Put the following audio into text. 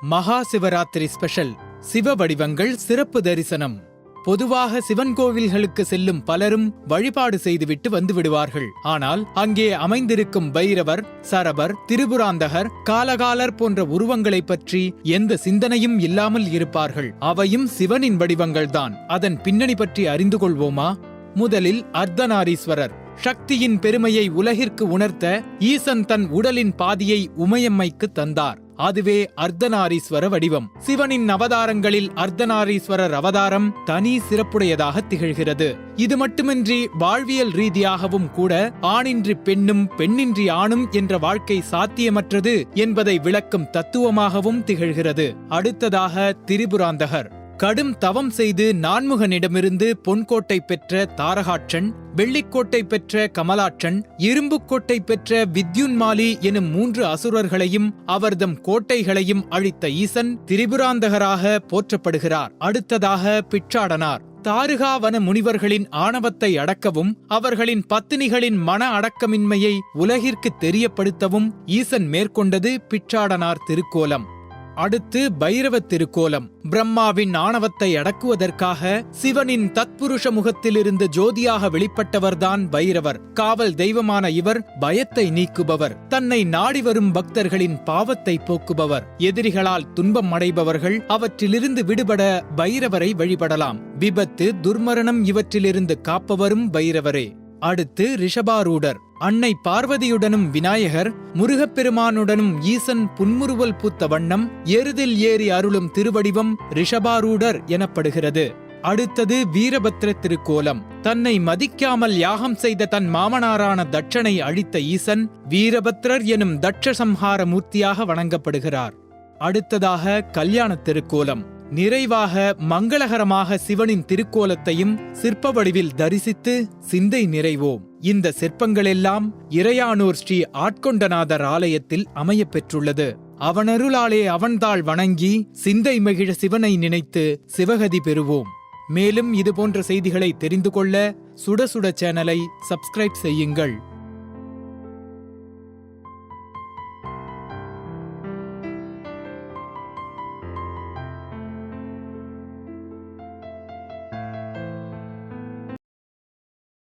மகா சிவராத்திரி ஸ்பெஷல் சிவ வடிவங்கள் சிறப்பு தரிசனம். பொதுவாக சிவன் கோவில்களுக்கு செல்லும் பலரும் வழிபாடு செய்துவிட்டு வந்து விடுவார்கள் ஆனால் அங்கே அமைந்திருக்கும் பைரவர் சரபர் திரிபுராந்தகர் காலகாலர் போன்ற உருவங்களைப் பற்றி எந்த சிந்தனையும் இல்லாமல் இருப்பார்கள். அவையும் சிவனின் வடிவங்கள்தான். அதன் பின்னணி பற்றி அறிந்து கொள்வோமா? முதலில் அர்த்தநாரீஸ்வரர். சக்தியின் பெருமையை உலகிற்கு உணர்த்த ஈசன் தன் உடலின் பாதியை உமையம்மைக்கு தந்தார். அதுவே அர்த்தநாரீஸ்வர வடிவம். சிவனின் அவதாரங்களில் அர்த்தநாரீஸ்வரர் அவதாரம் தனி சிறப்புடையதாக திகழ்கிறது. இது மட்டுமின்றி வாழ்வியல் ரீதியாகவும் கூட ஆணின்றி பெண்ணும் பெண்ணின்றி ஆணும் என்ற வாழ்க்கை சாத்தியமற்றது என்பதை விளக்கும் தத்துவமாகவும் திகழ்கிறது. அடுத்ததாக திரிபுராந்தகர். கடும் தவம் செய்து நான்முகனிடமிருந்து பொன்கோட்டை பெற்ற தாரகாட்சன் வெள்ளிக்கோட்டை பெற்ற கமலாட்சன் இரும்புக்கோட்டை பெற்ற வித்யுன்மாலி எனும் மூன்று அசுரர்களையும் அவர்தம் கோட்டைகளையும் அழித்த ஈசன் திரிபுராந்தகராக போற்றப்படுகிறார். அடுத்ததாக பிச்சாடனார். தாருகாவன முனிவர்களின் ஆணவத்தை அடக்கவும் அவர்களின் பத்தினிகளின் மன அடக்கமின்மையை உலகிற்கு தெரியப்படுத்தவும் ஈசன் மேற்கொண்டது பிச்சாடனார் திருக்கோலம். அடுத்து பைரவ திருக்கோலம் பிரம்மாவின் ஆணவத்தை அடக்குவதற்காக சிவனின் தத்புருஷ முகத்திலிருந்து ஜோதியாக வெளிப்பட்டவர்தான் பைரவர். காவல் தெய்வமான இவர் பயத்தை நீக்குபவர். தன்னை நாடி வரும் பக்தர்களின் பாவத்தை போக்குபவர். எதிரிகளால் துன்பம் அடைபவர்கள் அவற்றிலிருந்து விடுபட பைரவரை வழிபடலாம். விபத்து துர்மரணம் இவற்றிலிருந்து காப்பவரும் பைரவரே. அடுத்து ரிஷபாரூடர். அன்னை பார்வதியுடனும் விநாயகர் முருகப்பெருமானுடனும் ஈசன் புன்முறுவல் பூத்த வண்ணம் எருதில் ஏறி அருளும் திருவடிவம் ரிஷபாரூடர் எனப்படுகிறது. அடுத்தது வீரபத்ர திருக்கோலம். தன்னை மதிக்காமல் யாகம் செய்த தன் மாமனாரான தட்சனை அழித்த ஈசன் வீரபத்ரர் எனும் தட்ச சம்ஹார மூர்த்தியாக வணங்கப்படுகிறார். அடுத்ததாக கல்யாண திருக்கோலம். நிறைவாக மங்களகரமாக சிவனின் திருக்கோலத்தையும் சிற்ப வடிவில் தரிசித்து சிந்தை நிறைவோம். இந்த சிற்பங்களெல்லாம் இறையானூர் ஸ்ரீ ஆட்கொண்டநாதர் ஆலயத்தில் அமையப் பெற்றுள்ளது அவனருளாலே அவன்தாள் வணங்கி சிந்தை மகிழ சிவனை நினைத்து சிவகதி பெறுவோம். மேலும் இதுபோன்ற செய்திகளை தெரிந்து கொள்ள சுட சுட சேனலை சப்ஸ்கிரைப் செய்யுங்கள்.